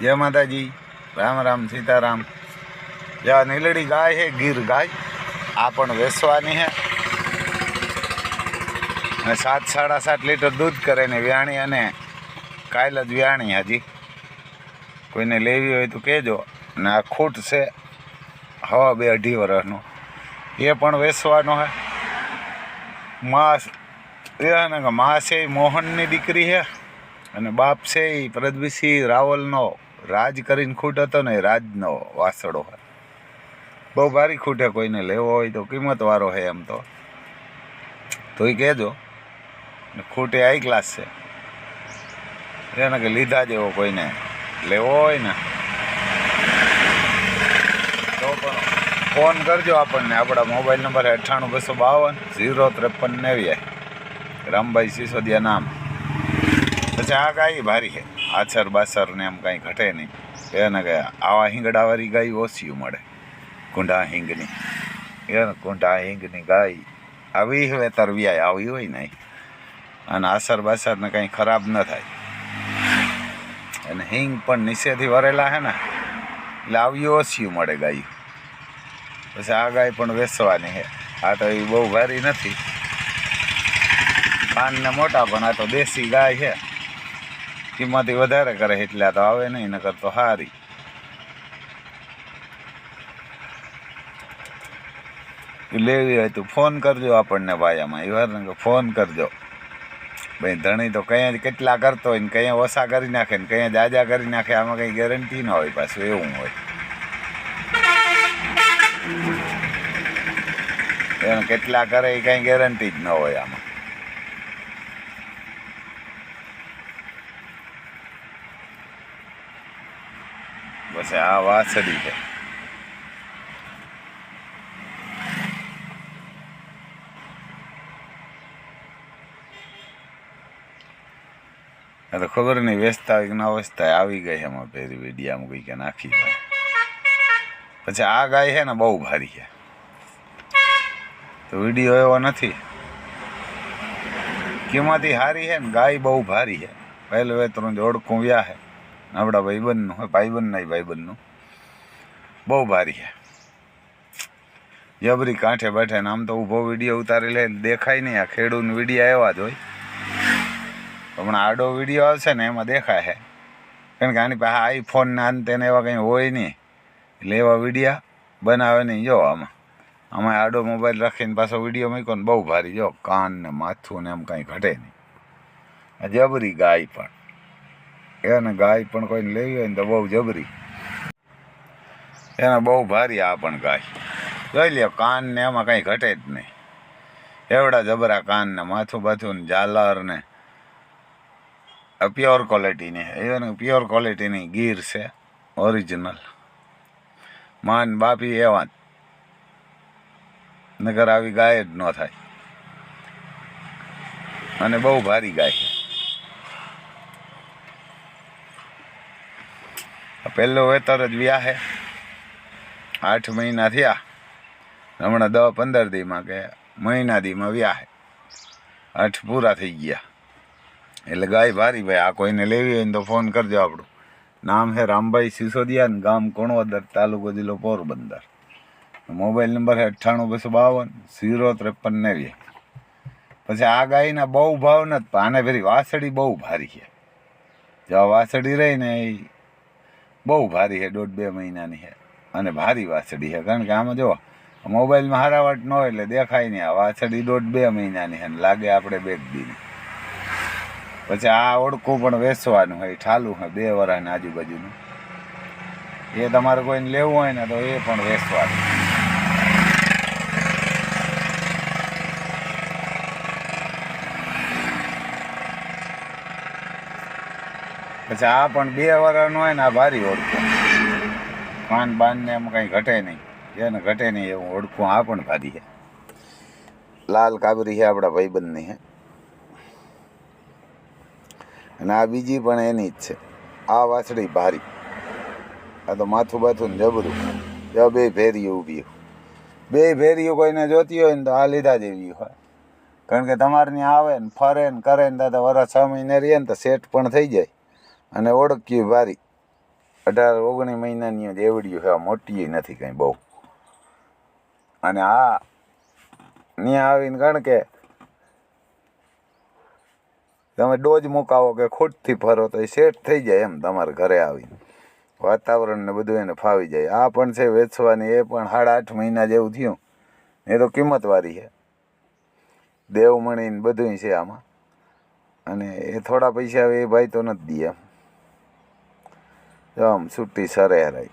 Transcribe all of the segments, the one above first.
જય માતાજી. રામ રામ, સીતારામ. જા, નીલડી ગાય છે ગીર ગાય. આ પણ વેસવાની હે. સાત, સાડા સાત લીટર દૂધ કરે ને વ્યાણી અને કાયલ જ વ્યાણી હજી. કોઈને લેવી હોય તો કહેજો. અને આ ખૂટ છે હવા બે અઢી વર્ષનો એ પણ વેસવાનો હે. માસ, એ માં છે મોહનની દીકરી છે અને બાપ છે એ પ્રદવીસિંહ રાવલનો રાજ કરીને ખૂટ હતો ને રાજનો વાસડો હોય. બહુ ભારી ખૂટે કોઈને લેવો હોય તો કિંમતવાળો છે એમ તો. તો એ કહેજો ખૂટે આઈ ક્લાસ છે. એને કે લીધા જેવો કોઈને લેવો હોય ને. તો પણ ફોન કરજો આપણને, આપણા મોબાઈલ નંબર અઠ્ઠાણું બસો બાવન, ઝીરો ત્રેપન નેવ્યાય રામભાઈ સિસોદિયા નામ. પછી આ ગાય ભારી છે. આછર બાછર ને એમ કાંઈ ઘટે નહીં. એને કે આવા હિંગડાવાળી ગાય ઓછી મળે. કુંડા હિંગની. એ કુંડા હિંગની ગાય આવી હવે તરવિયાય આવી હોય નહીં અને આસર બાસરને કંઈ ખરાબ ન થાય. અને હિંગ પણ નીચેથી વરેલા છે ને, એટલે આવી ઓછી મળે ગાય. પછી આ ગાય પણ વેચવાની છે. આ તો એ બહુ ભારી નથી. પાનને મોટા પણ આ તો દેશી ગાય છે. કિંમતી વધારે કરે એટલે તો આવે નહીં, નકર તો સારી લેવી હોય તો ફોન કરજો આપણને ભાઈ આમાં એ ફોન કરજો. ભાઈ, ધણી તો કયા કેટલા કરતો હોય ને કયા ઓછા કરી નાખે ને કયા જાજા કરી નાખે, આમાં કંઈ ગેરંટી ન હોય પાછું, એવું હોય. કેટલા કરે એ કાંઈ ગેરંટી જ ન હોય આમાં. બસ આ વાસળી છે. તો ખબર નહીં વેચતા હોય કે ના વેચતા આવી ગઈ એમાં પહેરી વીડિયામાં કોઈ કે નાખી જાય પછી આ ગાય છે ને બહુ ભારી છે. તો વીડિયો એવો નથી. કિંમતી હારી છે ને ગાય બહુ ભારી છે. પહેલું વેતરું જ ઓળખું વ્યા છે. આપણા ભાઈબંધનું હોય ભાઈબંધ નહીં ભાઈબંધનું. બહુ ભારી છે. જબરી કાંઠે બેઠે આમ તો ઊભો વીડિયો ઉતારી લે દેખાય નહીં. આ ખેડૂતનું વીડિયો એવા જ હોય. હમણાં આડો વીડિયો આવશે ને એમાં દેખાય છે. કારણ કે આની પાસે આઈફોન ને આન તેને એવા કંઈ હોય નહીં. એટલે એવા વિડીયા બનાવે નહીં. જો આમાં આમાં આડો મોબાઈલ રાખીને પાછો વીડિયો મૂક્યો ને બહુ ભારી. જો કાન ને માથું ને એમ કાંઈ ઘટે નહીં. જબરી ગાય પણ. એને ગાય પણ કોઈને લેવી હોય ને તો બહુ જબરી. એને બહુ ભારી આ પણ ગાય. જોઈ લ્યો, કાન ને એમાં કંઈ ઘટે જ નહીં. એવડા જબરા કાન ને માથું બાથું ને ઝાલર ને. પ્યોર ક્વોલિટીની એને પ્યોર ક્વોલિટીની ગીર છે ઓરિજિનલ માન બાપી એવા જ નગર આવી ગાય જ ન થાય. અને બહુ ભારી ગાય છે આ પહેલો વેતર જ વ્યાહે આઠ મહિના થયા. હમણાં દસ પંદર દીમાં કે મહિના દીમાં વ્યાહે આઠ પૂરા થઈ ગયા. એટલે ગાય ભારી ભાઈ, આ કોઈને લેવી હોય ને તો ફોન કરજો આપણું. નામ છે રામભાઈ સિસોદિયા ને ગામ કુણવદર, તાલુકો જિલ્લો પોરબંદર. મોબાઈલ નંબર છે અઠ્ઠાણું બસો બાવન, ઝીરો ત્રેપન નેવી પછી આ ગાયના બહુ ભાવ નથી, પણ આને ફેરી વાસળી બહુ ભારી છે. જો વાસળી રહી ને એ બહુ ભારી છે, દોઢ બે મહિનાની છે. અને ભારી વાછડી છે. કારણ કે આમાં જો મોબાઈલમાં હારાવટ ન હોય એટલે દેખાય નહીં. આ વાછડી દોઢ બે મહિનાની છે લાગે આપણે બે દીની. પછી આ ઓળખું પણ વેચવાનું હોય, ઠાલું હોય, બે વરાની આજુબાજુનું. એ તમારે કોઈને લેવું હોય ને તો એ પણ વેચવાનું. પછી આ પણ બે વરાનું હોય ને આ ભારી ઓળખું. પાન બાન ને એમ કંઈ ઘટે નહીં. એને ઘટે નહીં એવું ઓળખું, આ પણ ભારી છે. લાલ કાબરી છે આપણા ભાઈબંધની છે અને આ બીજી પણ એની જ છે. આ વાછડી ભારી. આ તો માથું બાથું જબરું. જો બે ભેરીઓ ઊભી બે ભેરીઓ કોઈને જોતી હોય ને તો આ લીધા જેવી હોય. કારણ કે તમારે ત્યાં આવે ને ફરે ને કરે ને દાદા વરસ છ મહિને રહીએ ને તો સેટ પણ થઈ જાય. અને ઓળખીએ વારી. અઢાર ઓગણીસ મહિનાની એવડ્યું છે મોટી નથી કંઈ બહુ. અને આ ત્યાં આવીને કારણ કે, તમે ડોજ મુકાવો કે ખોટથી ફરો તો એ સેટ થઈ જાય એમ તમારે ઘરે આવીને. વાતાવરણને બધું એને ફાવી જાય. આ પણ છે વેચવાની, એ પણ સાડા આઠ મહિના જેવું થયું. એ તો કિંમતવાળી છે. દેવમણી ને બધું છે આમાં. અને એ થોડા પૈસા આવે એ ભાઈ તો નથી દે એમ. આમ છૂટી સરે હરાઈ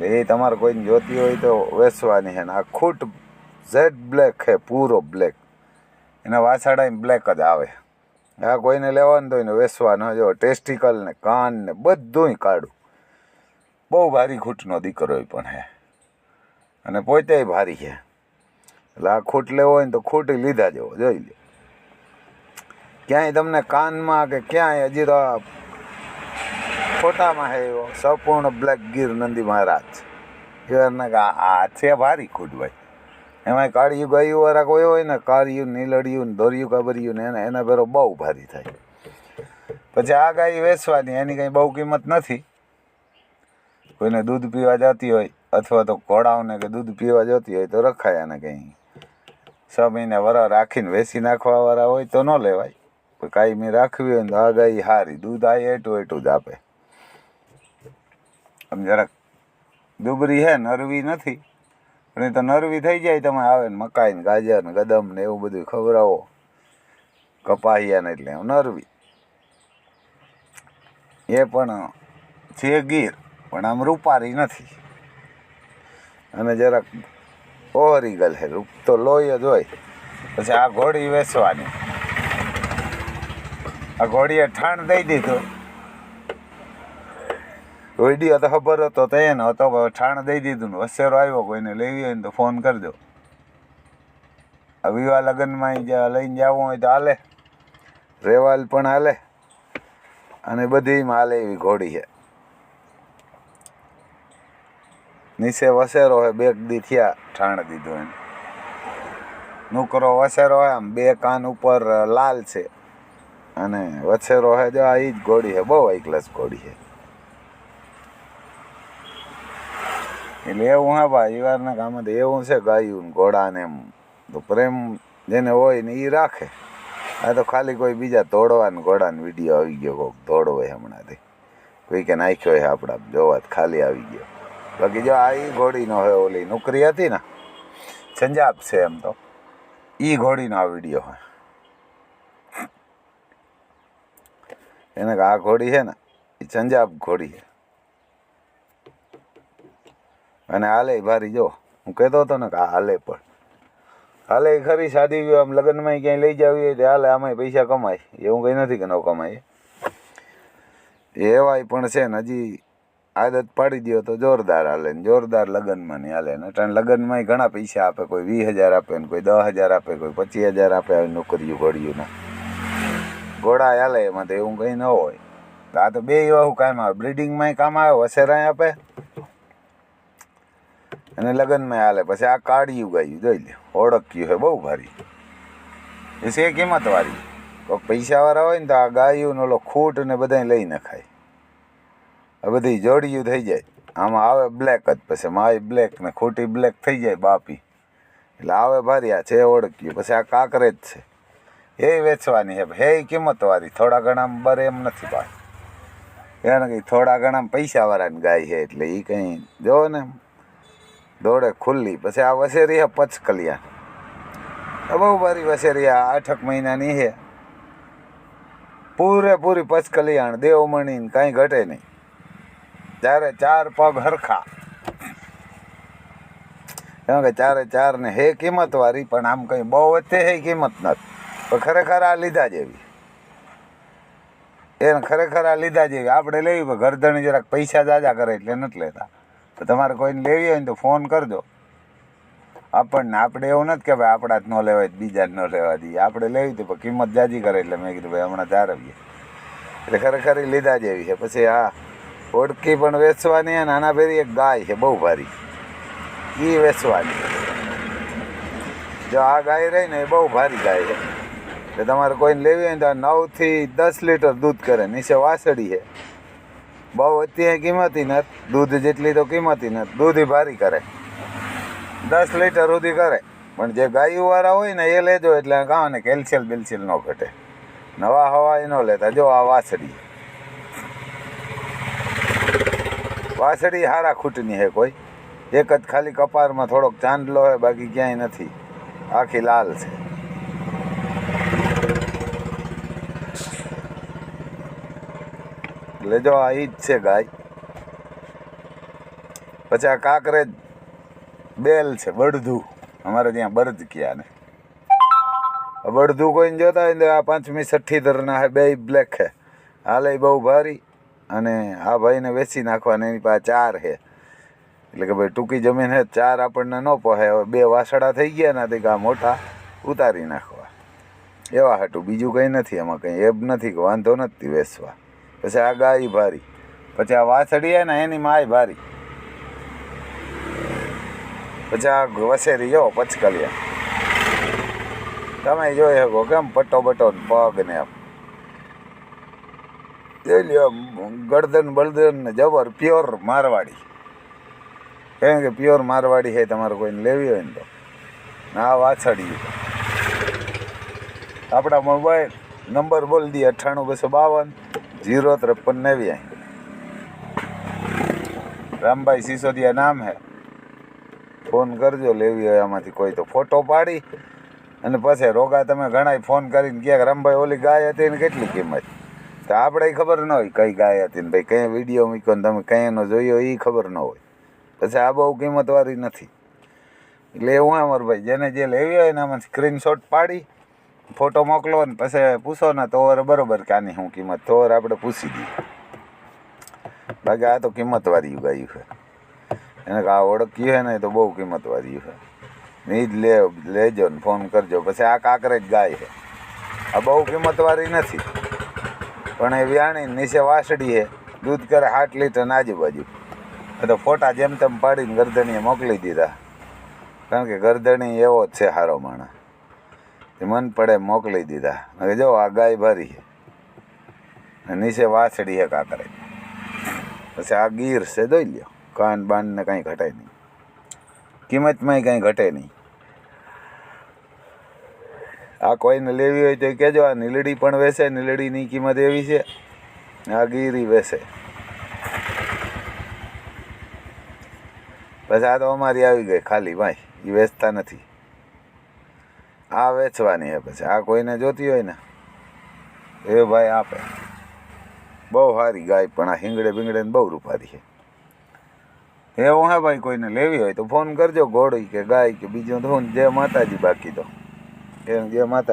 એ તમારે કોઈને જોતી હોય તો વેચવાની છે ને આ ખૂટ ઝેડ બ્લેક છે પૂરો બ્લેક. એના વાછાડા બ્લેક જ આવે. આ કોઈને લેવાનું તો એને વેચવાનો જો ટેસ્ટિકલ ને કાન ને બધુંય કાઢું. બહુ ભારી ખૂટનો દીકરો પણ હે. અને પોતે ભારી છે એટલે આ ખૂટ લેવો હોય ને તો ખૂટી લીધા જેવો. જોઈ લે ક્યાંય તમને કાનમાં કે ક્યાંય હજી તો ફોટામાં હે એવો સંપૂર્ણ બ્લેક ગીર નંદી મહારાજ. એવાના આ છે ભારી ખૂટ ભાઈ. એમાં કાળિયું ગાયું વાળા કોઈ હોય ને, કાળિયું, નીલડિયું ને દોરિયું કાબરિયું ને એના એના ભેરો બહુ ભારી થાય. પછી આ ગાય વેચવાની, એની કંઈ બહુ કિંમત નથી. કોઈને દૂધ પીવા જતી હોય અથવા તો ઘોડાઓને કે દૂધ પીવા જતી હોય તો રખાય એને કંઈ. છ મહિને વરા રાખીને વેચી નાખવાવાળા હોય તો ન લેવાય. કાયમી રાખવી હોય તો આ ગાય સારી દૂધ આ એટું એટું જ આપે. આમ જરાક દુબરી હે, નરવી નથી. પણ એ તો નરવી થઈ જાય તમે આવે ને મકાઈ ને ગાજર ને ગદમ ને એવું બધું ખવડાવો. કપાહિયા ને એટલે નરવી. એ પણ છે ગીર, પણ આમ રૂપારી નથી. અને જરાક ઓહરી ગલ છે રૂપ તો લોહી જ હોય. પછી આ ઘોડી વેચવાની. આ ઘોડીએ ઠાણ દઈ દીધું. વીડિયો તો ખબર હતો તો એને હતો ઠાણ દઈ દીધું ને વસેરો આવ્યો કોઈને લેવી હોય ને તો ફોન કરજો. આ વિવાહ લગ્નમાં લઈને જવું હોય તો હાલે. રેવાલ પણ હાલે. અને બધીમાં હાલે એવી ઘોડી છે. નીચે વસેરો હોય, બે દી થયા ઠાણ દીધું એને. નુકરો વસેરો હોય, આમ બે કાન ઉપર લાલ છે. અને વસેરો હોય જો આ એ જ ઘોડી છે, બહુ એકલસ ક્લાસ ઘોડી છે. એટલે એવું હા કામ ઈવારના એ એવું છે ગાયું ઘોડાને એમ. તો પ્રેમ જેને હોય ને એ રાખે. આ તો ખાલી કોઈ બીજા તોડવાને ઘોડાને વીડિયો આવી ગયો કોક તોડવો હમણાંથી. કોઈ કે નાખ્યો હોય આપણા, જોવા જ ખાલી આવી ગયો. બાકી જો આ એ ઘોડીનો હોય, ઓલી નોકરી હતી ને સંજાબ છે એમ તો. એ ઘોડીનો આ વીડિયો હોય. એને આ ઘોડી છે ને એ સંજાબ ઘોડી છે. અને હાલે ભારી જો. હું કહેતો હતો ને કે હાલે પણ. હાલે ખરી શાદી આમ લગ્નમાં ક્યાંય લઈ જાવી હોય તો હાલે, આમાંય પૈસા કમાય. એવું કંઈ નથી કે ન કમાય. એવાય પણ છે ને હજી આદત પાડી દો તો જોરદાર હાલે ને, જોરદાર લગ્નમાં નહીં હાલે ને. કારણ લગ્નમાં ઘણા પૈસા આપે, કોઈ વીસ હજાર આપે ને, કોઈ દસ હજાર આપે, કોઈ પચીસ હજાર આપે આવી નોકરીઓ ઘોડીઓના ઘોડા હાલે એમાં તો એવું કંઈ ન હોય. આ તો બે એવા કામ આવે. બ્રિડિંગમાંય કામ આવે, વસેરાય આપે. અને લગ્નમાં હાલે. પછી આ કાઢ્યું ગાયું, જોઈ લે ઓળખ્યું છે, બહુ ભારી. એ છે કિંમતવાળી કોઈક પૈસાવાળા હોય ને તો આ ગાયું ઓલો ખૂટ ને બધાય લઈ નખાય. આ બધી જોડિયું થઈ જાય. આમાં આવે બ્લેક જ પછી. માય બ્લેક ને ખોટી બ્લેક થઈ જાય બાપી. એટલે આવે ભારી આ છે ઓળખ્યું. પછી આ કાંકરેજ છે. એ વેચવાની છે. હે કિંમતવાળી થોડા ઘણા બરે એમ નથી ભાઈ એને કંઈ થોડા ઘણા પૈસાવાળાની ગાય છે એટલે એ કંઈ જો ને દોડે ખુલ્લી, પછી આ વસેરી છે પચકલિયા. બહુ બારી વસેરી આ આઠક મહિનાની હે. પૂરેપૂરી પચકલિયાણ મણીને કાંઈ ઘટે નહીં. ચારે ચાર પગ હરખા. એમ કે ચારે ચાર ને હે કિંમત વાળી પણ આમ કંઈ બહુ વચ્ચે હે કિંમત નથી. ખરેખર આ લીધા જેવી. એને ખરેખર આ લીધા જેવી. આપણે લેવી, પણ ગરદણી જરાક પૈસા જાજા કરે એટલે નથી લેતા. તો તમારે કોઈને લેવી હોય ને તો ફોન કરજો આપણને, આપણે એવું નથી કે ભાઈ આપણા જ ન લેવાય બીજા જ ન લેવા દઈએ. આપણે લેવી તો પણ કિંમત જાજી કરે એટલે મેં કીધું, ભાઈ હમણાં જાળવીએ એટલે ખરેખર લીધા જેવી છે. પછી આ ઓળકી પણ વેચવાની અને આના ફેરી એક ગાય છે, બહુ ભારી. એ વેચવાની. જો આ ગાય રહી ને એ બહુ ભારી ગાય છે. એટલે તમારે કોઈને લેવી હોય ને તો નવથી દસ લીટર દૂધ કરે. નીચે વાસળી છે. બહુ અત્યારે કિંમતી નથી. દૂધ જેટલી તો કિંમતી નથી. દૂધ ભારી કરે. દસ લીટર સુધી કરે. પણ જે ગાયુવાળા હોય ને એ લેજો એટલે કાં ને કેલ્શિયમ બેલ્શિયમ ન ઘટે. નવા હવા એ ન લેતા. જો આ વાસળી વાસળી હારા ખૂટની હે કોઈ. એક જ ખાલી કપારમાં થોડોક ચાંદલો હે બાકી ક્યાંય નથી. આખી લાલ છે. એટલે જો આ ઈ જ છે ગાય. પછી આ કાંકરેજ બેલ છે, બળધું. અમારે ત્યાં બળદ ક્યાં ને? બળધું કોઈને જોતા હોય તો આ પાંચમી છઠ્ઠી ધરના હે બે બ્લેક હે. હાલે બહુ ભારી અને આ ભાઈને વેચી નાખવાના, એની પાસે ચાર હે. એટલે કે ભાઈ ટૂંકી જમીન હે, ચાર આપણને ન પહોંચે હવે બે વાસડા થઈ ગયા ને આ મોટા ઉતારી નાખવા. એવા હાટું બીજું કંઈ નથી, એમાં કંઈ એબ નથી કે વાંધો નથી વેચવા. પછી આ ગાય ભારી. પછી આ વાછડી ને એની માય ભારી. પછી આ વસેરી જો પચકલિયા તમે જોઈ શકો કેમ પટ્ટો બટો ને પગ ને જોઈ લ્યો ગળદન બળદન ને જબર પ્યોર મારવાડી. કેમ કે પ્યોર મારવાડી છે તમારે કોઈને લેવી હોય ને તો. આ વાછડી. આપણા મોબાઈલ નંબર બોલ દઈએ અઠ્ઠાણું બસો બાવન. જીરો ત્રેપન નેવ્યાસી રામભાઈ સિસોદિયા નામ હે. ફોન કરજો, લેવી હોય આમાંથી કોઈ તો. ફોટો પાડી અને પછી રોગા તમે ઘણા ફોન કરીને કે રામભાઈ ઓલી ગાય હતી ને કેટલી કિંમત? તો આપણે ખબર ન હોય કઈ ગાય હતી ને ભાઈ, કઈ વીડિયો મૂક્યો તમે કઈ જોયો એ ખબર ન હોય. પછી આ બહુ કિંમતવાળી નથી. એટલે એવું અમારું ભાઈ, જેને જે લેવી હોય ને આમાં સ્ક્રીનશોટ પાડી ફોટો મોકલો ને પછી પૂછો ને તો બરોબર કે આની શું કિંમત? તો આપણે પૂછી દઈએ. બાકી આ તો કિંમતવાળી ગાયું છે. એને આ ઓળખી છે ને તો બહુ કિંમતવાળી છે. એ જ લે, લેજો ને ફોન કરજો. પછી આ કાંકરેજ ગાય છે. આ બહુ કિંમતવાળી નથી. પણ એ વ્યાણી નીચે વાસળી છે. દૂધ કરે આઠ લીટર આજુબાજુ. તો ફોટા જેમ તેમ પાડીને ગરદણીએ મોકલી દીધા. કારણ કે ગરદણી એવો જ છે સારો માણસ. મન પડે મોકલી દીધા. જો, આ ગાય ભરી છે. નીચે વાછડી હે કાકરે પછી આ ગીર છે દોઈ લ્યો. કાન બાનને કાંઈ ઘટે નહીં. કિંમતમાંય કાંઈ ઘટે નહીં. આ કોઈને લેવી હોય તો કહેજો, આ નીલડી પણ વેસે, નીલડીની કિંમત એવી છે. આ ગીરી વેસે. પછી આ તો અમારી આવી ગઈ, ખાલી ભાઈ એ વેચતા નથી. આ વેચવાની છે પછી. આ કોઈને જોતી હોય ને, એ ભાઈ આપે. બહુ સારી ગાય પણ આ હિંગડે બિંગડે બહુ રૂપારી છે. એવું હા ભાઈ, કોઈને લેવી હોય તો ફોન કરજો. ઘોડી કે ગાય કે બીજું તો જે માતાજી બાકી તો. એમ, જે માતાજી